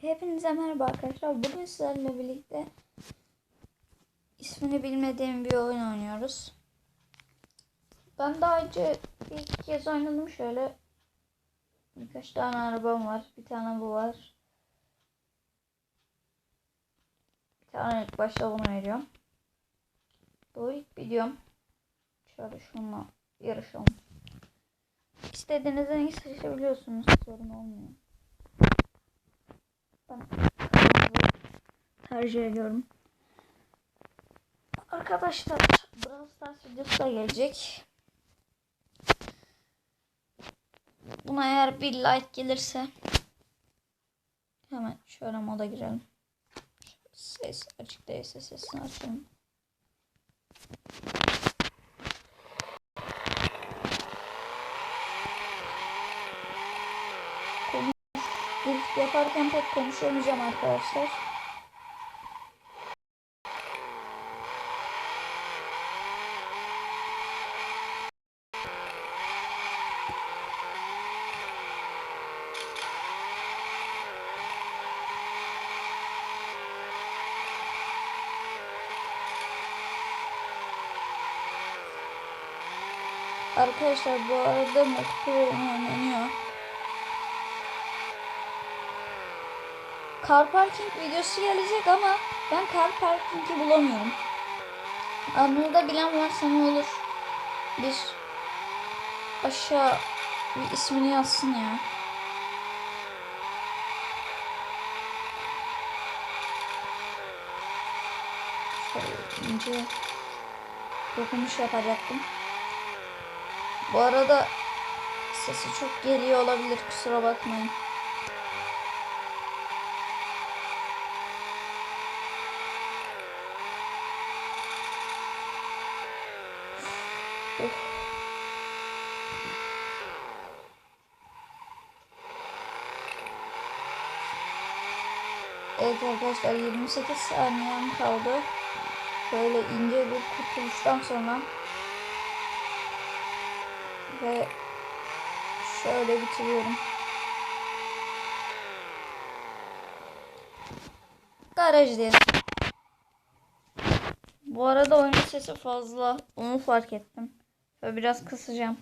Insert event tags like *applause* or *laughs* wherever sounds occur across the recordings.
Hepinize merhaba arkadaşlar. Bugün sizlerle birlikte ismini bilmediğim bir oyun oynuyoruz. Ben daha önce bir iki kez oynadım şöyle. Birkaç tane arabam var. Bir tane bu var. Bir tane ilk başta bunu veriyorum. Bu ilk videom. Şöyle şununla yarışalım. İstediğiniz rengi seçebiliyorsunuz. Sorun olmuyor. Tercih ediyorum. Arkadaşlar Brawl Stars videosu da gelecek. Buna eğer bir like gelirse hemen şöyle moda girelim. Ses açık değilse sesini açalım. İlk yaparken pek konuşamayacağım arkadaşlar. Arkadaşlar bu arada multiplayer oynanıyor. Car parking videosu gelecek ama ben car parkingi bulamıyorum. Anında bilen varsa ne olur? Bir aşağı bir ismini yazsın ya. Şöyle dokunuş yapacaktım. Bu arada sesi çok geliyor olabilir kusura bakmayın. Evet arkadaşlar 28 saniyem kaldı. Böyle ince bir kurtuluştan sonra ve şöyle bitiriyorum. Garaj diye. Bu arada oyun sesi fazla. Onu fark ettim. Ve biraz kısacağım.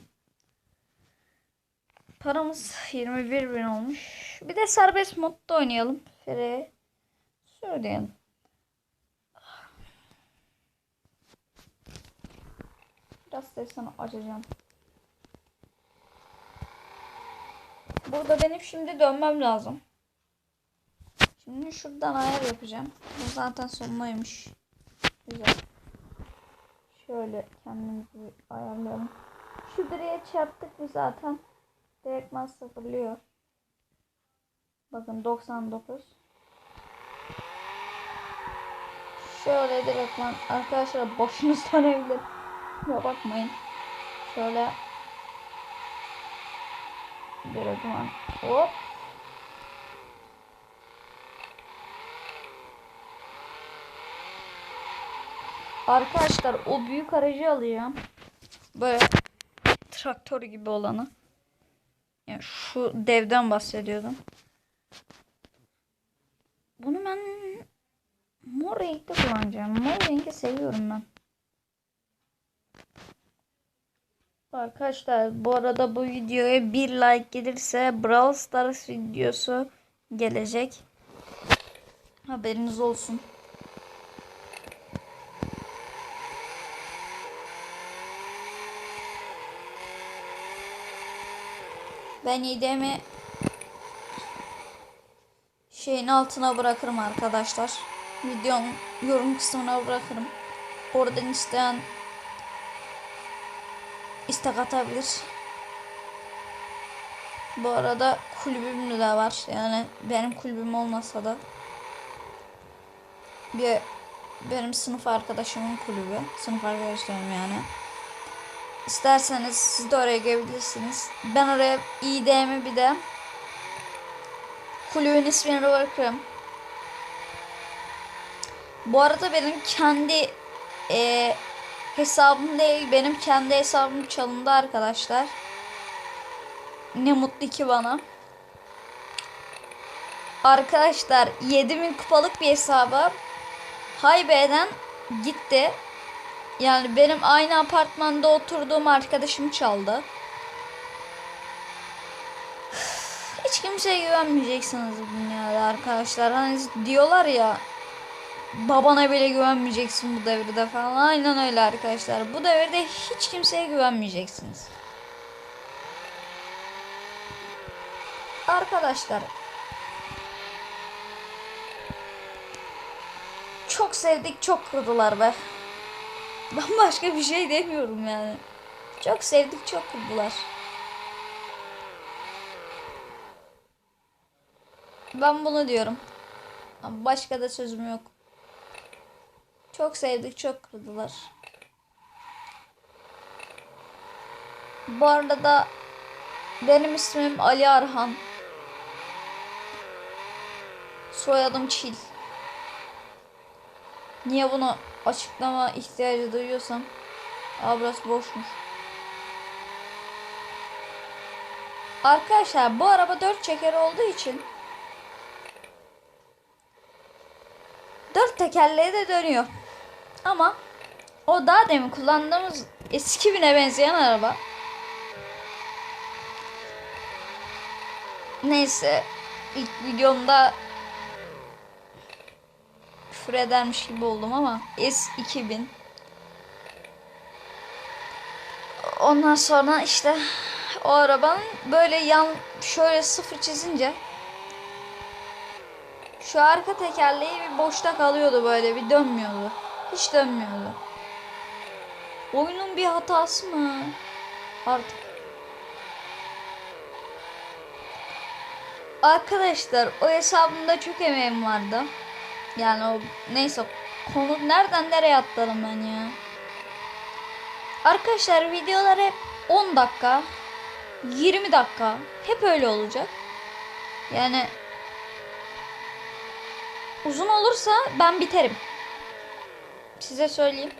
Paramız 21 bin olmuş. Bir de serbest modda oynayalım. Fere söyleyelim. Biraz sesini açacağım. Burada benim şimdi dönmem lazım. Şimdi şuradan ayar yapacağım. Bu zaten sonundaymış. Güzel. Şöyle kendimizi ayarlayalım. Şu direğe çarptık mı zaten direktman sıfırlıyor. Bakın 99. Şöyle direktman arkadaşlar boşunuz *laughs* dönebilir. Ya bakmayın. Şöyle direktman hop. Arkadaşlar o büyük aracı alacağım. Böyle traktör gibi olanı. Yani şu devden bahsediyordum. Bunu ben mor renkte kullanacağım. Mor rengi seviyorum ben. Arkadaşlar bu arada bu videoya bir like gelirse Brawl Stars videosu gelecek. Haberiniz olsun. Ben idemi şeyin altına bırakırım arkadaşlar. Videonun yorum kısmına bırakırım. Oradan isteyen istek atabilir. Bu arada kulübüm de var. Yani benim kulübüm olmasa da bir benim sınıf arkadaşımın kulübü. Sınıf arkadaşlarım yani. İsterseniz siz de oraya gelebilirsiniz. Ben oraya ID'mi bir de kulübün ismini bırakırım. Bu arada benim kendi e, hesabım değil benim kendi hesabım çalındı arkadaşlar. Ne mutlu ki bana. Arkadaşlar 7000 kupalık bir hesabı Haybe'den gitti. Yani benim aynı apartmanda oturduğum arkadaşım çaldı. Hiç kimseye güvenmeyeceksiniz dünyada arkadaşlar. Hani diyorlar ya babana bile güvenmeyeceksin bu devirde falan. Aynen öyle arkadaşlar. Bu devirde hiç kimseye güvenmeyeceksiniz. Arkadaşlar çok sevdik çok kırdılar be. Ben başka bir şey demiyorum yani. Çok sevdik çok kırdılar. Ben bunu diyorum. Başka da sözüm yok. Çok sevdik çok kırdılar. Bu arada da benim ismim Ali Arhan. Soyadım Çil. Niye bunu açıklama ihtiyacı duyuyorsam Aa boşmuş. Arkadaşlar bu araba 4 çeker olduğu için dört tekerleği de dönüyor. Ama o daha demin kullandığımız eski bine benzeyen araba. Neyse ilk videomda küfür edermiş gibi oldum ama S2000 Ondan sonra işte o arabanın böyle yan şöyle sıfır çizince şu arka tekerleği bir boşta kalıyordu böyle bir dönmüyordu. Hiç dönmüyordu. Oyunun bir hatası mı? Artık. Arkadaşlar o hesabımda çok emeğim vardı. Yani o neyse konu nereden nereye atladım ben ya. Arkadaşlar videolar hep 10 dakika 20 dakika hep öyle olacak. Yani uzun olursa ben biterim. Size söyleyeyim.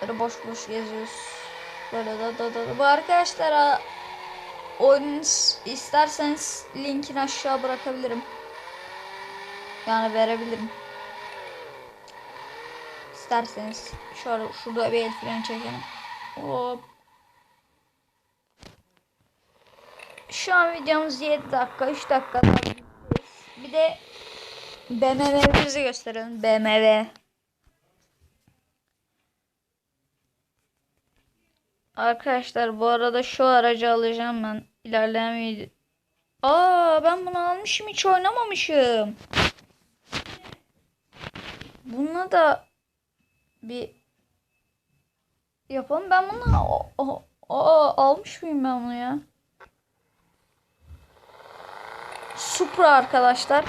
Böyle boş boş geziyoruz. Böyle da da da. Bu arkadaşlara oyun isterseniz linkini aşağı bırakabilirim. Yani verebilirim. İsterseniz şöyle şurada bir el freni çekelim. Hop. Şu an videomuz 7 dakika 3 dakika Bir de BMW'mizi gösterelim. BMW. Arkadaşlar bu arada şu aracı alacağım ben. İlerleyen video. Aa ben bunu almışım hiç oynamamışım. Bununla da bir yapalım. Ben bunu o, o, aa, almış mıyım ben bunu ya? Supra arkadaşlar.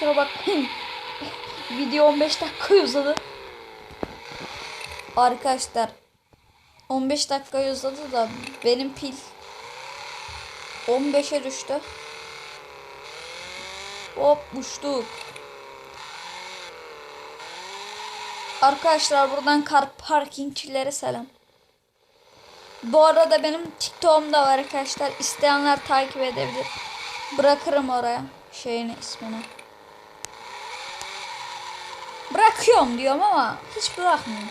Kusura bakmayın. *laughs* Video 15 dakika uzadı. Arkadaşlar 15 dakika uzadı da benim pil 15'e düştü. Hop uçtuk. Arkadaşlar buradan kar parkingçilere selam. Bu arada benim TikTok'um da var arkadaşlar. İsteyenler takip edebilir. Bırakırım oraya şeyini ismini. Bırakıyorum diyorum ama hiç bırakmıyorum.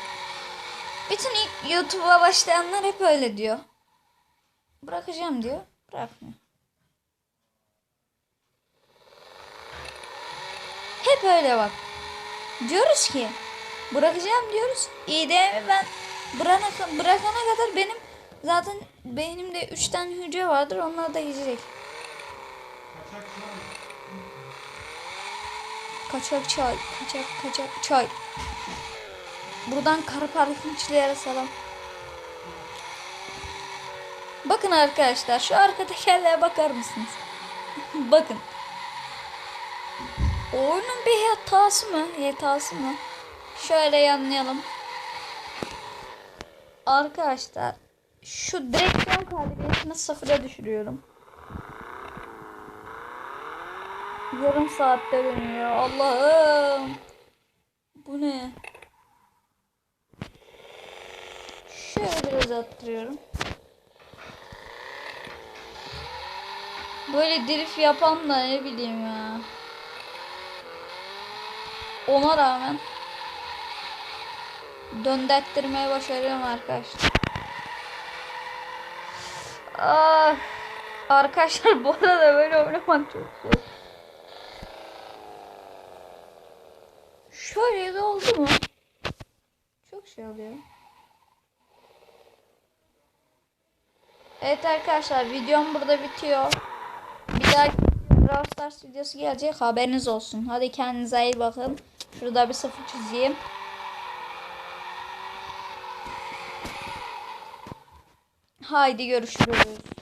Bütün ilk YouTube'a başlayanlar hep öyle diyor. Bırakacağım diyor. Bırakmıyor. Hep öyle bak. Diyoruz ki bırakacağım diyoruz. İDM'i ben bırakana, bırakana kadar benim zaten beynimde 3 tane hücre vardır. Onlar da gidecek. Kaçak çay, kaçak kaçak çay. Buradan kara parfümçülere selam. Bakın arkadaşlar şu arka tekerleğe bakar mısınız? *laughs* Bakın. Oyunun bir hatası mı? Hatası mı? Şöyle yanlayalım. Arkadaşlar şu direksiyon kabiliyetini sıfıra düşürüyorum. Yarım saatte dönüyor. Allah'ım. Bu ne? göz attırıyorum. Böyle drift yapan da ne bileyim ya. Ona rağmen döndettirmeyi başarıyorum arkadaşlar. Ah, arkadaşlar bu arada böyle oynamak çok zor. Şöyle de oldu mu? Çok şey oluyor. Evet arkadaşlar videom burada bitiyor. Bir dahaki Brawl Stars videosu gelecek haberiniz olsun. Hadi kendinize iyi bakın. Şurada bir sıfır çizeyim. Haydi görüşürüz.